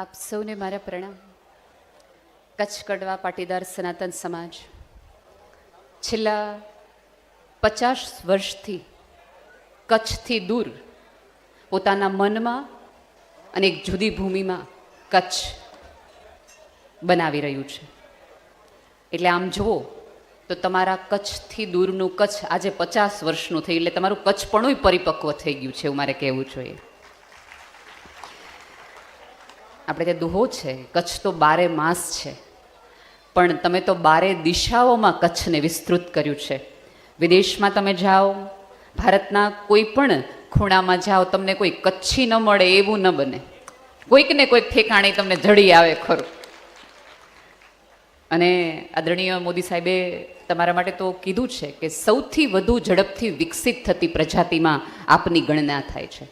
આપ સૌને મારા પ્રણામ. કચ્છ કડવા પાટીદાર સનાતન સમાજ. છેલ્લા પચાસ વર્ષથી કચ્છથી દૂર પોતાના મનમાં અને એક જુદી ભૂમિમાં કચ્છ બનાવી રહ્યું છે. એટલે આમ જુઓ તો તમારા કચ્છથી દૂરનું કચ્છ આજે પચાસ વર્ષનું થયું, એટલે તમારું કચ્છપણું પરિપક્વ થઈ ગયું છે એવું મારે કહેવું જોઈએ. આપણે ત્યાં દુહો છે, કચ્છ તો બારે માસ છે. પણ તમે તો બારે દિશાઓમાં કચ્છને વિસ્તૃત કર્યું છે. વિદેશમાં તમે જાઓ, ભારતના કોઈ પણ ખૂણામાં જાઓ, તમને કોઈ કચ્છી ન મળે, એવું ન બને. કોઈક ને કોઈક ઠેકાણે તમને જડી આવે ખરું. અને આદરણીય મોદી સાહેબે તમારા માટે તો કીધું છે કે સૌથી વધુ ઝડપથી વિકસિત થતી પ્રજાતિમાં આપની ગણના થાય છે.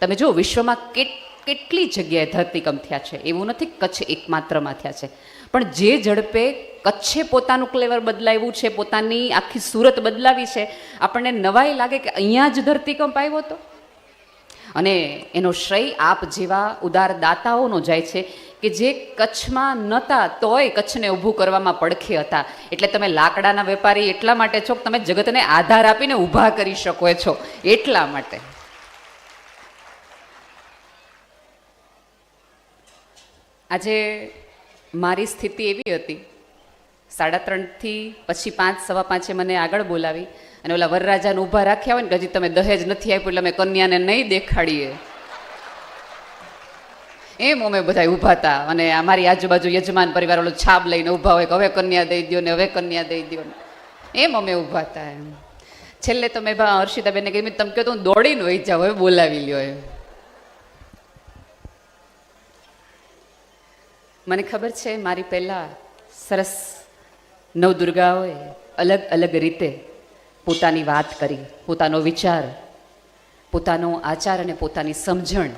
તમે જો વિશ્વમાં કેટ કેટલી જગ્યાએ ધરતીકંપ થયા છે? એવું નથી કચ્છ એકમાત્રમાં થયા છે. પણ જે ઝડપે કચ્છે પોતાનું ક્લેવર બદલાવ્યું છે, પોતાની આખી સુરત બદલાવી છે, આપણને નવાઈ લાગે કે અહીંયા જ ધરતીકંપ આવ્યો હતો અને એનો શ્રેય આપ જેવા ઉદાર દાતાઓનો જાય છે કે જે કચ્છમાં નહોતા તોય કચ્છને ઊભું કરવામાં પડખે હતા. એટલે તમે લાકડાના વેપારી એટલા માટે છો કે તમે જગતને આધાર આપીને ઊભા કરી શકો છો. એટલા માટે. આજે મારી સ્થિતિ એવી હતી. સાડા ત્રણથી પછી પાંચ, સવા પાંચે મને આગળ બોલાવી અને ઓલા વરરાજાને ઊભા રાખ્યા હોય ને હજી તમે દહેજ નથી આપ્યું એટલે અમે કન્યાને નહીં દેખાડીએ. એમ અમે બધા ઊભા હતા અને અમારી આજુબાજુ યજમાન પરિવાર ઓલો છાપ લઈને ઊભા હોય કે હવે કન્યા દઈ દો ને હવે કન્યા દઈ દો એમ અમે ઊભા હતા એમ. છેલ્લે તો મેં ભા હર્ષિતાબેનને કહ્યું તમે કહો તો હું દોડીને વહી જાઉં, હવે બોલાવી લ્યો એમ. મને ખબર છે, મારી પહેલાં સરસ નવદુર્ગાઓએ અલગ અલગ રીતે પોતાની વાત કરી, પોતાનો વિચાર, પોતાનો આચાર અને પોતાની સમજણ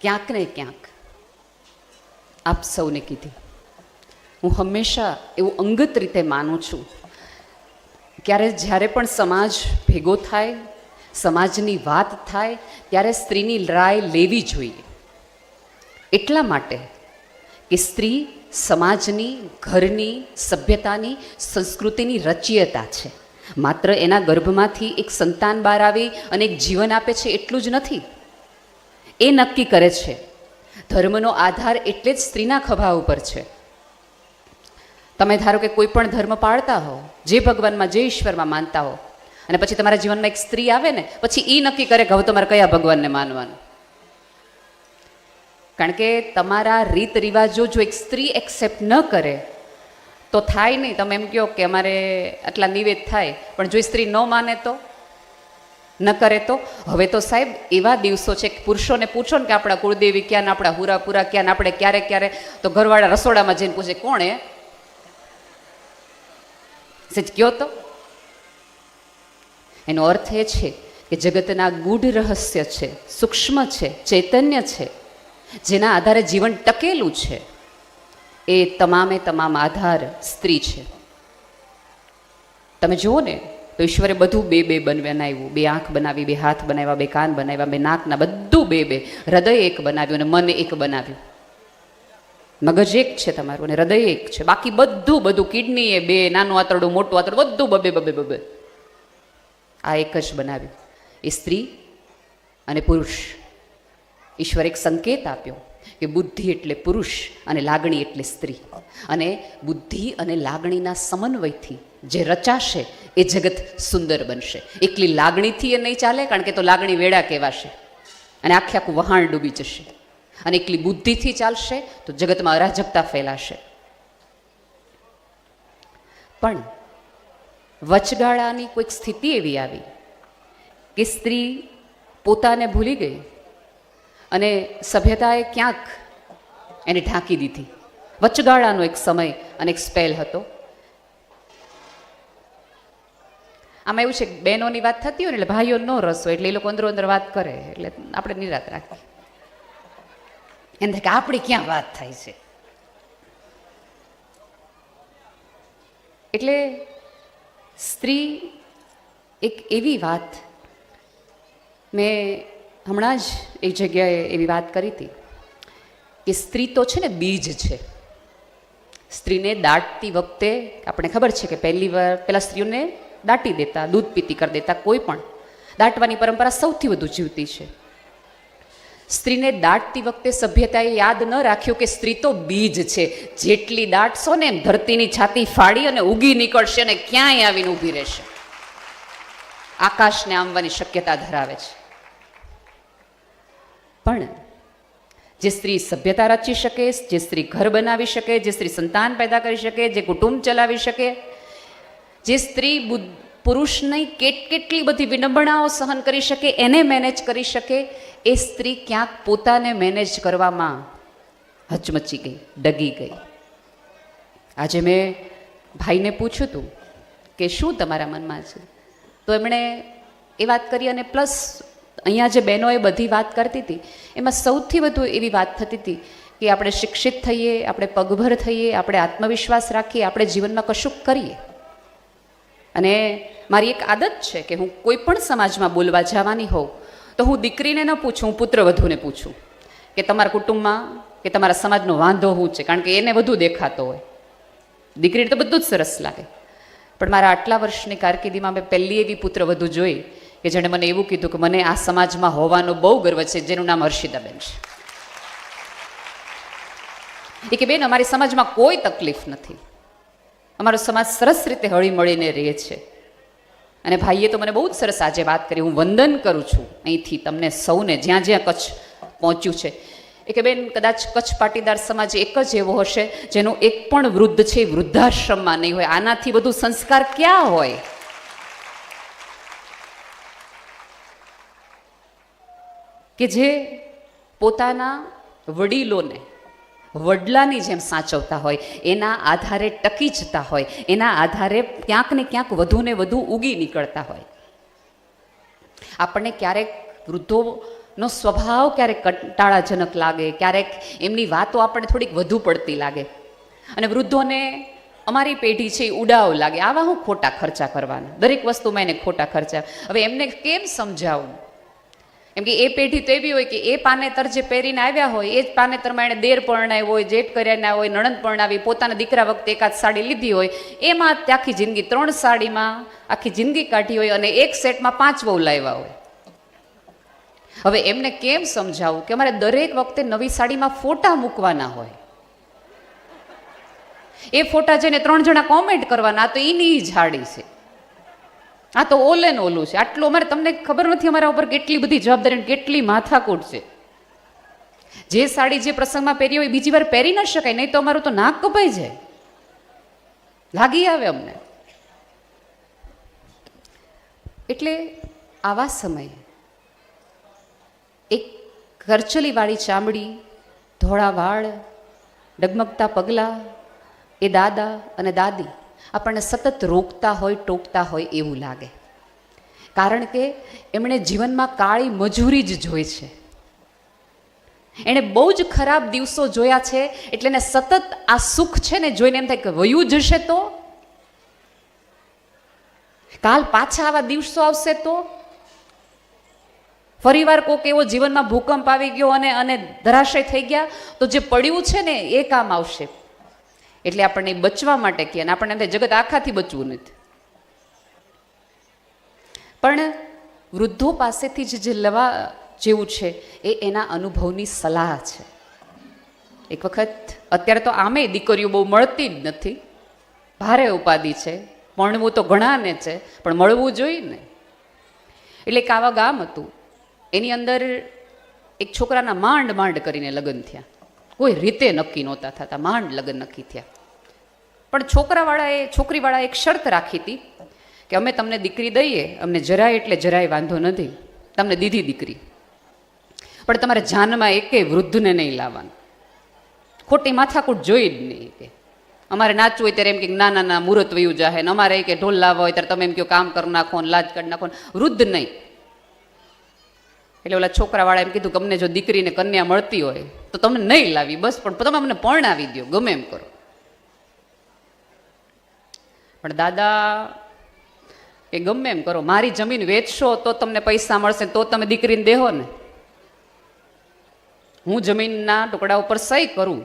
ક્યાંક ને ક્યાંક આપ સૌને કીધી. હું હંમેશા એવું અંગત રીતે માનું છું, ક્યારે જ્યારે પણ સમાજ ભેગો થાય, સમાજની વાત થાય, ત્યારે સ્ત્રીની રાય લેવી જોઈએ. એટલા માટે કે સ્ત્રી સમાજની, ઘરની, સભ્યતાની, સંસ્કૃતિની રચયતા છે. માત્ર એના ગર્ભમાંથી એક સંતાન બહાર આવી અને એક જીવન આપે છે એટલું જ નથી. એ નક્કી કરે છે. ધર્મનો આધાર એટલે જ સ્ત્રીના ખભા ઉપર છે. તમે ધારો કે કોઈ પણ ધર્મ પાળતા હો, જે ભગવાનમાં, જે ઈશ્વરમાં માનતા હો, અને પછી તમારા જીવનમાં એક સ્ત્રી આવે ને, પછી એ નક્કી કરે કે હવે તમારે કયા ભગવાનને માનવાનું? કારણ કે તમારા રીત રિવાજો જો એક સ્ત્રી એક્સેપ્ટ ન કરે, તો થાય નહીં. તમે એમ કહો કે અમારે આટલા નિવેદ થાય, પણ જો એ સ્ત્રી ન માને તો? ન કરે તો? હવે તો સાહેબ, એવા દિવસો છે કે પુરુષોને પૂછો ને કે આપણા કુળદેવી ક્યાં આપણા હુરાપુરા ક્યાં આપણે ક્યારે ક્યારે, તો ઘરવાળા રસોડામાં જઈને પૂછે, કોણ સચ કયો તો. એનો અર્થ એ છે કે જગતના ગૂઢ રહસ્ય છે, સૂક્ષ્મ છે, ચૈતન્ય છે. જેના આધારે જીવન ટકેલું છે. એ તમામે તમામ આધાર સ્ત્રી છે. તમે જુઓ ને, તો ઈશ્વરે બધું બે બે બનાવ્યું. બે આંખ બનાવી, બે હાથ બનાવ્યા, બે કાન બનાવ્યા, બે નાકના બધું બે બે. હૃદય એક બનાવ્યું અને મન એક બનાવ્યું. મગજ એક છે તમારું અને હૃદય એક છે. બાકી બધું બધું કિડની એ બે, નાનું આંતરડું, મોટું આંતરડું, બધું બબે બબે બબે. આ એક જ બનાવ્યું. એ સ્ત્રી અને પુરુષ. ઈશ્વર એક સંકેત આપ્યો કે બુદ્ધિ એટલે પુરુષ અને લાગણી એટલે સ્ત્રી. અને બુદ્ધિ અને લાગણીના સમન્વયથી જે રચાશે એ જગત સુંદર બનશે. એકલી લાગણીથી એ નહીં ચાલે, કારણ કે તો લાગણી વેડા કહેવાશે. અને આખે આખું વહાણ ડૂબી જશે. અને એકલી બુદ્ધિથી ચાલશે તો જગતમાં અરાજકતા ફેલાશે. પણ વચગાળાની કોઈક સ્થિતિ એવી આવી કે સ્ત્રી પોતાને ભૂલી ગઈ અને સભ્યતાએ ક્યાંક એને ઢાંકી દીધી. વચગાળાનો એક સમય અને એક સ્પેલ હતો. આમાં એવું છે કે બહેનોની વાત થતી હોય ને એટલે ભાઈઓ નો રસ હોય એટલે એ લોકો અંદરો અંદર વાત કરે એટલે આપણે નિરાત રાખીએ. એમ થાય કે આપણી ક્યાં વાત થાય છે? એટલે સ્ત્રી એક એવી વાત મેં હમણાં જ એક જગ્યાએ એવી વાત કરી હતી કે સ્ત્રી તો છે ને બીજ છે. સ્ત્રીને દાટતી વખતે આપણે ખબર છે કે પહેલી વાર પહેલાં સ્ત્રીઓને દાટી દેતા, દૂધ પીતી કરી દેતા કોઈ પણ. દાટવાની પરંપરા સૌથી વધુ જીવતી છે. સ્ત્રીને દાટતી વખતે સભ્યતાએ યાદ ન રાખ્યું કે સ્ત્રી તો બીજ છે. જેટલી દાટશો ને ધરતીની છાતી ફાડી અને ઉગી નીકળશે અને ક્યાંય આવીને ઊભી રહેશે. આકાશને આમવાની શક્યતા ધરાવે છે. પણ જે સ્ત્રી સભ્યતા રચી શકે, જે સ્ત્રી ઘર બનાવી શકે, જે સ્ત્રી સંતાન પેદા કરી શકે, જે કુટુંબ ચલાવી શકે, જે સ્ત્રી પુરુષની કેટ કેટલી બધી વિડંબણાઓ સહન કરી શકે, એને મેનેજ કરી શકે, એ સ્ત્રી ક્યાંક પોતાને મેનેજ કરવામાં હચમચી ગઈ, ડગી ગઈ. આજે મેં ભાઈને પૂછ્યું હતું કે શું તમારા મનમાં છે? તો એમણે એ વાત કરી અને પ્લસ અહીંયા જે બહેનો એ બધી વાત કરતી હતી, એમાં સૌથી વધુ એવી વાત થતી હતી કે આપણે શિક્ષિત થઈએ, આપણે પગભર થઈએ, આપણે આત્મવિશ્વાસ રાખીએ, આપણે જીવનમાં કશુંક કરીએ. અને મારી એક આદત છે કે હું કોઈ પણ સમાજમાં બોલવા જવાની હોઉં, તો હું દીકરીને ન પૂછું, હું પુત્રવધુને પૂછું કે તમારા કુટુંબમાં, કે તમારા સમાજનો વાંધો હું છે? કારણ કે એને વધુ દેખાતો હોય. દીકરીને તો બધું જ સરસ લાગે. પણ મારા આટલા વર્ષની કારકિર્દીમાં મેં પહેલી એવી પુત્રવધુ જોઈ કે જેણે મને એવું કીધું કે મને આ સમાજમાં હોવાનો બહુ ગર્વ છે, જેનું નામ હર્ષિદાબેન છે. એ કે બેન, અમારી સમાજમાં કોઈ તકલીફ નથી. અમારો સમાજ સરસ રીતે હળી મળીને રહે છે. અને ભાઈએ તો મને બહુ જ સરસ આજે વાત કરી. હું વંદન કરું છું અહીંથી તમને સૌને, જ્યાં જ્યાં કચ્છ પહોંચ્યું છે. એ કે બેન, કદાચ કચ્છ પાટીદાર સમાજ એક જ એવો હશે જેનો એક પણ વૃદ્ધ છે વૃદ્ધાશ્રમમાં નહીં હોય. આનાથી વધુ સંસ્કાર ક્યાં હોય? કે જે પોતાના વડીલોને વડલાની જેમ સાચવતા હોય, એના આધારે ટકી જતા હોય, એના આધારે ક્યાંક ને ક્યાંક વધુ ને વધુ ઉગી નીકળતા હોય. આપણને ક્યારેક વૃદ્ધોનો સ્વભાવ ક્યારેક કંટાળાજનક લાગે, ક્યારેક એમની વાતો આપણને થોડીક વધુ પડતી લાગે. અને વૃદ્ધોને અમારી પેઢી છે એ ઉડાવ લાગે, આવા હું ખોટા ખર્ચા કરવાના? દરેક વસ્તુમાં એને ખોટા ખર્ચા. હવે એમને કેમ સમજાવું? એમ કે એ પેઢી તો એવી હોય કે એ પાનેતર જે પહેરીને આવ્યા હોય, એ જ પાનેતરમાં એણે દેર પરણાવી હોય, જેઠ કર્યાના હોય, નણંદ પરણાવી, પોતાના દીકરા વખતે એકાદ સાડી લીધી હોય, એમાં તે આખી જિંદગી ત્રણ સાડીમાં આખી જિંદગી કાઢી હોય અને એક સેટમાં પાંચ વહુ લાવ્યા હોય. હવે એમને કેમ સમજાવું કે અમારે દરેક વખતે નવી સાડીમાં ફોટા મૂકવાના હોય? એ ફોટા જઈને ત્રણ જણા કોમેન્ટ કરવાના, તો એની જાડી છે. આ તો ઓલે ને ઓલું છે. આટલું અમારે તમને ખબર નથી અમારા ઉપર કેટલી બધી જવાબદારી કેટલી માથાકૂટ છે. જે સાડી જે પ્રસંગમાં પહેરી હોય બીજી વાર પહેરી ન શકાય, નહીં તો અમારું તો નાક કપાઈ જાય. લાગી આવે અમને. એટલે આવા સમયે એક કરચલીવાળી ચામડી ધોળા વાળ ડગમગતા પગલાં, એ દાદા અને દાદી આપણને સતત રોકતા હોય, ટોકતા હોય એવું લાગે. કારણ કે એમણે જીવનમાં કાળી મજૂરી જ જોઈ છે. એણે બહુ જ ખરાબ દિવસો જોયા છે, એટલે એને સતત આ સુખ છે ને જોઈને એમ થાય કે વયું જશે તો? કાલ પાછા આવા દિવસો આવશે તો? ફરીવાર કોક એવો જીવનમાં ભૂકંપ આવી ગયો અને અને ધરાશય થઈ ગયા, તો જે પડ્યું છે ને એ કામ આવશે. એટલે આપણને બચવા માટે કહે અને આપણને જગત આખાથી બચવું નથી. પણ વૃદ્ધો પાસેથી જ જે લેવા જેવું છે, એ એના અનુભવની સલાહ છે. એક વખત અત્યારે તો આમે દીકરીઓ બહુ મળતી જ નથી. ભારે ઉપાધિ છે, મળવું તો ઘણાને છે, પણ મળવું જોઈએ ને. એટલે એક આવા ગામ હતું. એની અંદર એક છોકરાના માંડ માંડ કરીને લગ્ન થયા. કોઈ રીતે નક્કી નહોતા થતા, માંડ લગ્ન નક્કી થયા. પણ છોકરાવાળાએ, છોકરીવાળાએ એક શરત રાખી હતી કે અમે તમને દીકરી દઈએ, અમને જરાય એટલે જરાય વાંધો નથી, તમને દીધી દીકરી. પણ તમારે જાનમાં એકે વૃદ્ધને નહીં લાવવાનું. ખોટી માથાકૂટ જોઈ જ નહીં કે અમારે નાચવું હોય ત્યારે એમ કે ના ના ના, મુહૂર્ત વયું જાહે ને અમારે કે ઢોલ લાવવા હોય ત્યારે તમે એમ કહો કામ કરી નાખો લાજ કાઢી નાખો વૃદ્ધ નહીં. એટલે ઓલા છોકરાવાળા એમ કીધું કે અમને જો દીકરીને કન્યા મળતી હોય તો તમને નહીં લાવી, બસ પણ તમે અમને પરણાવી દો ગમે એમ કરો. પણ દાદા કે ગમે એમ કરો, મારી જમીન વેચશો તો તમને પૈસા મળશે તો તમે દીકરીને દેહો ને. હું જમીનના ટુકડા ઉપર સહી કરું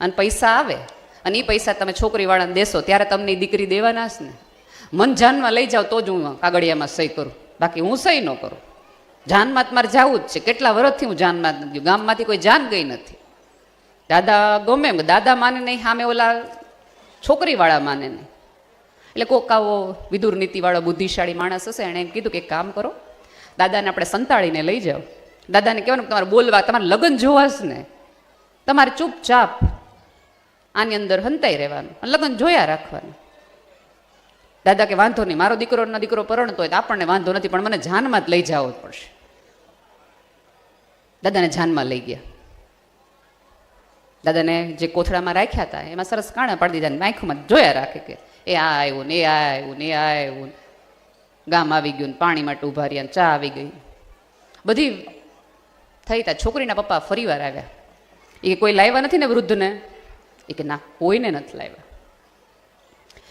અને પૈસા આવે, અને એ પૈસા તમે છોકરીવાળાને દેશો, ત્યારે તમને એ દીકરી દેવાના જ ને. મન જાનમાં લઈ જાઓ તો જ હું કાગળિયામાં સહી કરું, બાકી હું સહી ન કરું. જાનમાં તો મારે જવું જ છે. કેટલા વર્ષથી હું જાનમાં જ ગયું. ગામમાંથી કોઈ જાન ગઈ નથી. દાદા ગમે એમ, દાદા માને નહીં સામે ઓલા છોકરીવાળા માને નહીં. એટલે કોક આવો વિદુર નીતિવાળો બુદ્ધિશાળી માણસ હશે એણે એમ કીધું કે કામ કરો દાદાને આપણે સંતાળીને લઈ જાઓ. દાદાને કહેવાનું તમારે બોલવા તમારે લગ્ન જોવાશ ને. તમારે ચૂપચાપ આની અંદર હંતાઈ રહેવાનું લગ્ન જોયા રાખવાનું. દાદા કે વાંધો નહીં મારો દીકરો ના દીકરો પરણતો હોય તો આપણને વાંધો નથી પણ મને જાનમાં જ લઈ જવો જ પડશે. દાદાને જાનમાં લઈ ગયા. દાદાને જે કોથળામાં રાખ્યા હતા, એમાં સરસ કાણા પાડી દીધા આંખોમાં જોયા રાખે કે એ આ આવ્યું ને એ આ આવ્યું ને આ આવ્યું ગામ આવી ગયું ને પાણી માટે ઊભા રહ્યા ચા આવી ગઈ. બધી થઈ તા છોકરીના પપ્પા ફરીવાર આવ્યા. એ કોઈ લાવ્યા નથી ને વૃદ્ધને? એ કે ના, કોઈને નથી લાવ્યા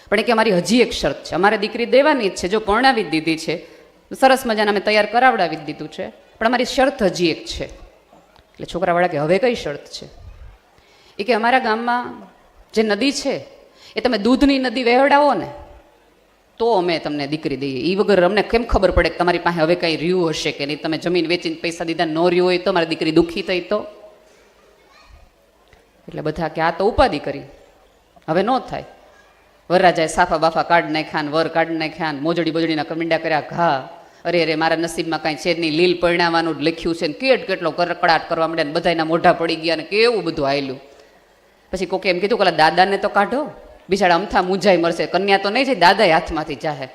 પણ એ કે અમારી હજી એક શરત છે. અમારે દીકરી દેવાની જ છે. જો પરણાવી જ દીધી છે, સરસ મજાના અમે તૈયાર કરાવડાવી જ દીધું છે. પણ અમારી શરત હજી એક છે. એટલે છોકરાવાળા કે, હવે કઈ શરત છે? એ કે, અમારા ગામમાં જે નદી છે, એ તમે દૂધની નદી વહેવડાવો ને, તો અમે તમને દીકરી દઈએ. એ વગર અમને કેમ ખબર પડે કે તમારી પાસે હવે કંઈ રહ્યું હશે કે નહીં? તમે જમીન વેચીને પૈસા દીધા, ન રહ્યું હોય તો મારી દીકરી દુઃખી થઈ તો? એટલે બધા કે, આ તો ઉપાધિ કરી. હવે ન થાય. વરરાજાએ સાફા બાફા કાઢ નાખ્યા વર કાઢ નાખ્યા મોજડી બોજડીના કમિંડા કર્યા, ઘા અરે અરે, મારા નસીબમાં કાંઈ છે નહીં. લીલ પરિણાવાનું લખ્યું છે ને કેટ કેટલો કરકડાટ કરવા માંડે ને બધાના મોઢા પડી ગયા ને કેવું બધું આવેલું પછી કોકે એમ કીધું કે દાદાને તો કાઢો. બિચારા અમથા મૂંઝાઈ મળશે કન્યા તો નહીં જાય દાદાએ હાથમાંથી જાહે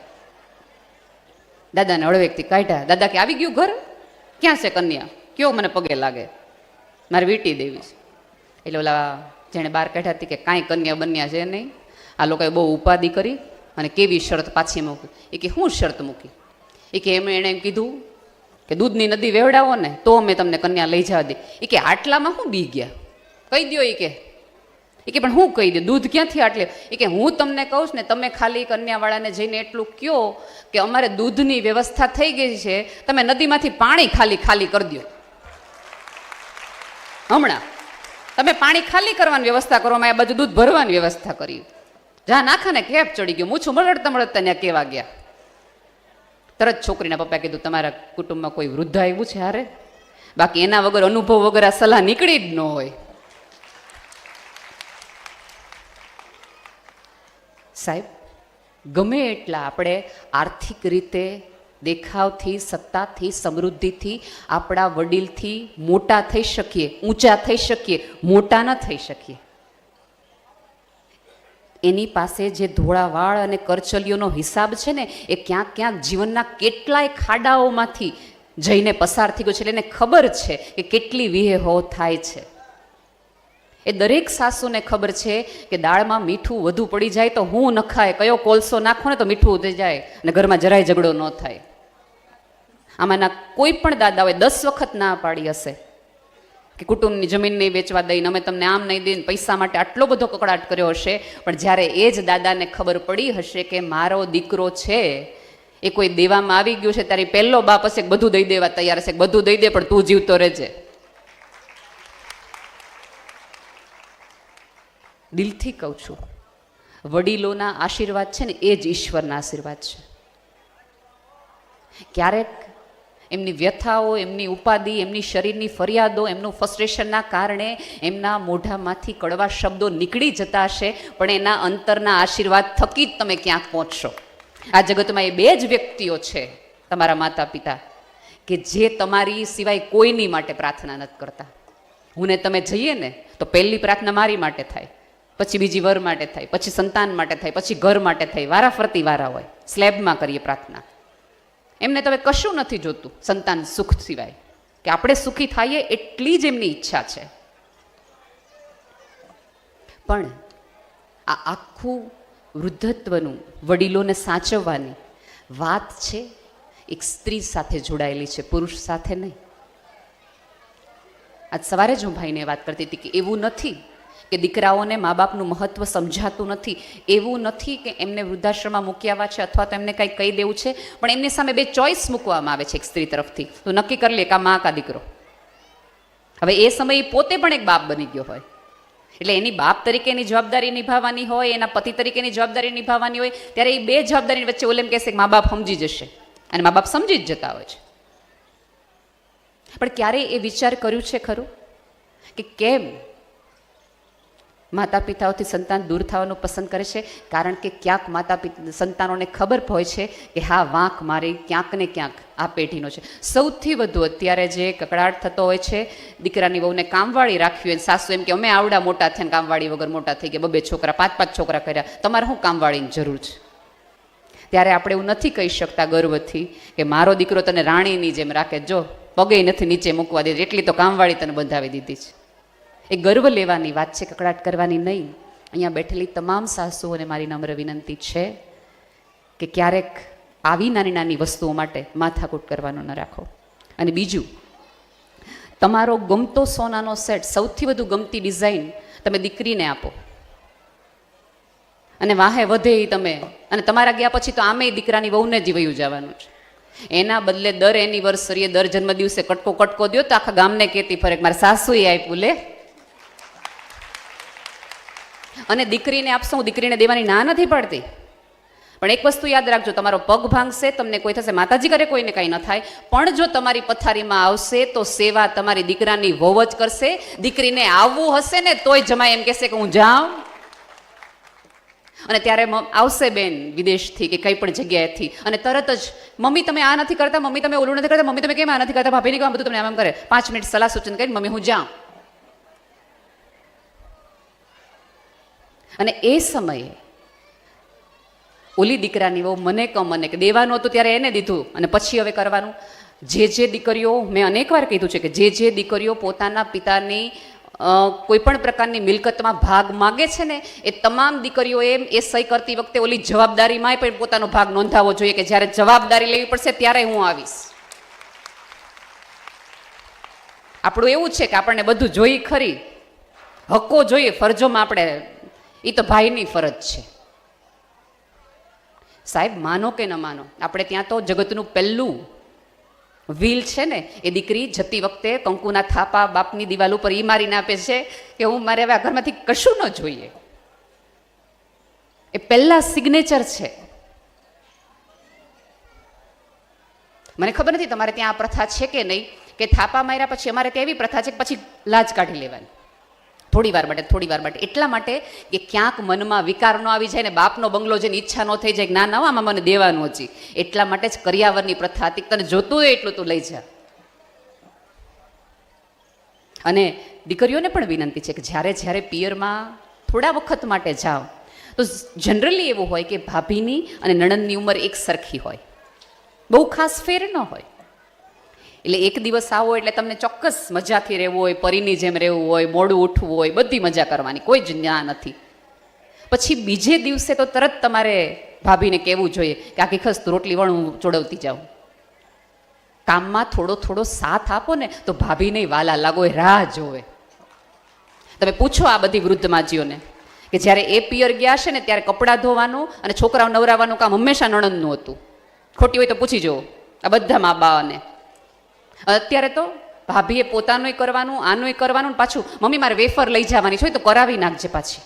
દાદાને હળવેકથી કાઢ્યા. દાદા, કે આવી ગયું ઘર? ક્યાં છે કન્યા? કયો મને પગે લાગે? મારે વીટી દેવી છે. એટલે ઓલા જેણે બહાર કાઢ્યા હતી કે, કાંઈ કન્યા બન્યા છે નહીં. આ લોકોએ બહુ ઉપાધિ કરી અને કેવી શરત પાછી મૂકી. એ કે શું શરત મૂકી? એ કે એમ એણે એમ કીધું કે દૂધની નદી વેવડાવો ને તો અમે તમને કન્યા લઈ જવા દે. એ કે આટલામાં શું બી ગયા? કહી દ્યો એ કે. એ કે પણ હું કહી દે દૂધ ક્યાંથી આટલે? એ કે હું તમને કહું છું ને તમે ખાલી કન્યાવાળાને જઈને એટલું કહો કે અમારે દૂધની વ્યવસ્થા થઈ ગઈ છે, તમે નદીમાંથી પાણી ખાલી ખાલી કરી દો હમણાં. તમે પાણી ખાલી કરવાની વ્યવસ્થા કરો, અમે આ બાજુ દૂધ ભરવાની વ્યવસ્થા કરી. જ્યાં નાખાને કેપ ચડી ગયો. મૂછું મળડતા મળડતા ત્યાં કેવા ગયા? તરત છોકરીના પપ્પા કીધું, તમારા કુટુંબમાં કોઈ વૃદ્ધ આવ્યું છે હારે? બાકી એના વગર અનુભવ વગર આ સલાહ નીકળી જ ન હોય. સાહેબ, ગમે એટલા આપણે આર્થિક રીતે દેખાવથી, સત્તાથી, સમૃદ્ધિથી, આપણા વડીલથી મોટા થઈ શકીએ, ઊંચા થઈ શકીએ, મોટા ન થઈ શકીએ. એની પાસે જે ધોળાવાળ અને કરચલીઓનો હિસાબ છે ને, એ ક્યાંક ક્યાંક જીવનના કેટલાય ખાડાઓમાંથી જઈને પસાર થઈ ગયો છે. એટલે એને ખબર છે કે કેટલી વિહેહો થાય છે. એ દરેક સાસુને ખબર છે કે દાળમાં મીઠું વધુ પડી જાય તો હું નખાય કયો કોલસો નાખો ને તો મીઠું ઉતરી જાય અને ઘરમાં જરાય ઝઘડો ન થાય. આમાંના કોઈ પણ દાદાઓએ દસ વખત ના પાડી હશે. કે કુટુંબની જમીન નહીં વેચવા દઈને અમે તમને આમ નહીં દઈને પૈસા માટે આટલો બધો કકડાટ કર્યો હશે, પણ જ્યારે એ જ દાદાને ખબર પડી હશે કે મારો દીકરો છે, એ કોઈ દેવામાં આવી ગયું છે ત્યારે પહેલો બાપ હશે બધું દઈ દેવા તૈયાર હશે બધું દઈ દે, પણ તું જીવતો રહેજે. દિલથી કહું છું, વડીલોના આશીર્વાદ છે ને, એ જ ઈશ્વરના આશીર્વાદ છે. ક્યારેક એમની વ્યથાઓ, એમની ઉપાધિ, એમની શરીરની ફરિયાદો, એમનું ફ્રસ્ટ્રેશનના કારણે એમના મોઢામાંથી કડવા શબ્દો નીકળી જતા હશે, પણ એના અંતરના આશીર્વાદ થકી જ તમે ક્યાંક પહોંચશો. આ જગતમાં એ બે જ વ્યક્તિઓ છે તમારા માતા પિતા કે જે તમારી સિવાય કોઈની માટે પ્રાર્થના નથી કરતા. હું ને તમે જઈએ ને, તો પહેલી પ્રાર્થના મારી માટે થાય, પછી બીજી વર માટે થાય, પછી સંતાન માટે થાય, પછી ઘર માટે થાય વારા ફરતી વારા હોય, સ્લેબમાં કરીએ પ્રાર્થના. એમને તમે કશું નથી જોતું, સંતાન સુખ સિવાય. કે આપણે સુખી થઈએ એટલી જ એમની ઈચ્છા છે. પણ આ આખું વૃદ્ધત્વનું વડીલોને સાચવવાની વાત છે, એક સ્ત્રી સાથે જોડાયેલી છે, પુરુષ સાથે નહીં. આજ સવારે જ હું ભાઈને વાત કરતી હતી કે એવું નથી કે દીકરાઓને મા બાપનું મહત્વ સમજાતું નથી, એવું નથી કે એમને વૃદ્ધાશ્રમમાં મૂકી આવ્યા છે અથવા તો એમને કંઈક કહી દેવું છે, પણ એમની સામે બે ચોઈસ મૂકવામાં આવે છે એક સ્ત્રી તરફથી. તો નક્કી કરી લે કે આ મા કા દીકરો. હવે એ સમયે પોતે પણ એક બાપ બની ગયો હોય. એટલે એની બાપ તરીકેની જવાબદારી નિભાવવાની હોય, એના પતિ તરીકેની જવાબદારી નિભાવવાની હોય, ત્યારે એ બે જવાબદારીની વચ્ચે ઓલેમ કહેશે કે મા બાપ સમજી જશે અને મા બાપ સમજી જ જતા હોય છે. પણ ક્યારેય એ વિચાર કર્યું છે ખરું? કે કેમ માતા પિતાઓથી સંતાન દૂર થવાનું પસંદ કરે છે. કારણ કે ક્યાંક માતા પિતા સંતાનોને ખબર હોય છે કે હા, વાંક મારી ક્યાંક ને ક્યાંક આ પેઢીનો છે. સૌથી વધુ અત્યારે જે કકડાટ થતો હોય છે, દીકરાની વહુને કામવાળી રાખવી હોય સાસુ એમ કે, અમે આવડા મોટા થયા કામવાળી વગર મોટા થઈ ગયા, બબે છોકરા પાંચ પાંચ છોકરા કર્યા. તમારે શું કામવાળીની જરૂર છે? ત્યારે આપણે એવું નથી કહી શકતા ગર્વથી કે મારો દીકરો તને રાણીની જેમ રાખે. જો પગે નથી નીચે મૂકવા દે, એટલી તો કામવાળી તને બંધાવી દીધી છે. એ ગર્વ લેવાની વાત છે, કકડાટ કરવાની નહીં. અહીંયા બેઠેલી તમામ સાસુઓને મારી નમ્ર વિનંતી છે કે ક્યારેક આવી નાની નાની વસ્તુઓ માટે માથાકૂટ કરવાનું ન રાખો. અને બીજું, તમારો ગમતો સોનાનો સેટ, સૌથી વધુ ગમતી ડિઝાઇન તમે દીકરીને આપો. અને વાહે વધે તમે. અને તમારા ગયા પછી તો આમે દીકરાની વહુને જ વયું જવાનું છે. એના બદલે દર એનિવર્સરીએ, દર જન્મદિવસે કટકો કટકો દો તો આખા ગામને કહેતી ફરક. મારે સાસુએ આપ્યું, લે અને દીકરીને આપશો, હું દીકરીને દેવાની ના નથી પાડતી. પણ એક વસ્તુ યાદ રાખજો, તમારો પગ ભાંગશે, તમને કોઈ થશે, માતાજી કરે કોઈને કાંઈ ન થાય, પણ જો તમારી પથારીમાં આવશે, તો સેવા તમારી દીકરાની વહુ જ કરશે. દીકરીને આવવું હશે ને, તોય જમાય એમ કહેશે કે હું જાઉં. અને ત્યારે આવશે બેન વિદેશથી કે કંઈ પણ જગ્યાએથી. અને તરત જ, મમ્મી, તમે આ નથી કરતા, મમ્મી, તમે ઓલું નથી કરતા, મમ્મી, તમે કેમ આ નથી કરતા? ભાભીને કામ બધું આમ આમ કરે? પાંચ મિનિટ સલાહ સૂચન કરીને, મમ્મી, હું જાઉં. અને એ સમયે ઓલી દીકરાની બહુ મને કમ મને કે દેવાનું હતું ત્યારે એને દીધું અને પછી હવે કરવાનું. જે જે દીકરીઓ, મેં અનેકવાર કીધું છે કે જે જે દીકરીઓ પોતાના પિતાની કોઈ પણ પ્રકારની મિલકતમાં ભાગ માગે છે ને, એ તમામ દીકરીઓ એમ એ સહી કરતી વખતે ઓલી જવાબદારીમાંય પણ પોતાનો ભાગ નોંધાવવો જોઈએ કે જ્યારે જવાબદારી લેવી પડશે ત્યારે હું આવીશ. આપણું એવું છે કે આપણને બધું જોઈ ખરી. હક્કો જોઈએ, ફરજોમાં આપણે એ તો ભાઈની ફરજ છે. સાહેબ, માનો કે ન માનો, આપણે ત્યાં તો જગતનું પહેલું વ્હીલ છે ને, એ દીકરી જતી વખતે કંકુના થાપા બાપની દિવાલ ઉપર એ મારીને આપે છે કે હું મારે હવે આ ઘરમાંથી કશું ન જોઈએ. એ પહેલા સિગ્નેચર છે. મને ખબર નથી તમારે ત્યાં આ પ્રથા છે કે નહીં, કે થાપા માર્યા પછી અમારે ત્યાં એવી પ્રથા છે કે પછી લાજ કાઢી લેવાની. થોડી વાર માટે થોડી વાર માટે. એટલા માટે કે ક્યાંક મનમાં વિકાર ન આવી જાય ને બાપનો બંગલો જેની ઈચ્છા ન થઈ જાય કે ના ના મને દેવાનું હજી. એટલા માટે જ કરિયાવરની પ્રથા હતી તને જોતું હોય એટલું તું લઈ જા. અને દીકરીઓને પણ વિનંતી છે કે જ્યારે જ્યારે પિયરમાં થોડા વખત માટે જાઓ, તો જનરલી એવું હોય કે ભાભીની અને નણંદની ઉંમર એક સરખી હોય. બહુ ખાસ ફેર ન હોય. એટલે એક દિવસ આવો એટલે તમને ચોક્કસ મજાથી રહેવું હોય, પરીની જેમ રહેવું હોય, મોડું ઉઠવું હોય, બધી મજા કરવાની, કોઈ જ ના નથી. પછી બીજે દિવસે તો તરત તમારે ભાભીને કહેવું જોઈએ કે આખી ખસ રોટલી વણ હું ચોડવતી જાઉં કામમાં થોડો થોડો સાથ આપો ને તો ભાભીને વાલા લાગો રાહ જોવે. તમે પૂછો આ બધી વૃદ્ધ માજીઓને કે જ્યારે એ પિયર ગયા છે ને ત્યારે કપડાં ધોવાનું અને છોકરાઓ નવરાવવાનું કામ હંમેશા નણંદનું હતું. ખોટી હોય તો પૂછી જુઓ. આ બધા મા બાને. અત્યારે તો ભાભીએ પોતાનુંય કરવાનું, આનુંય કરવાનું પાછું મમ્મી મારે વેફર લઈ જવાની છે તો કરાવી નાખજે પાછી.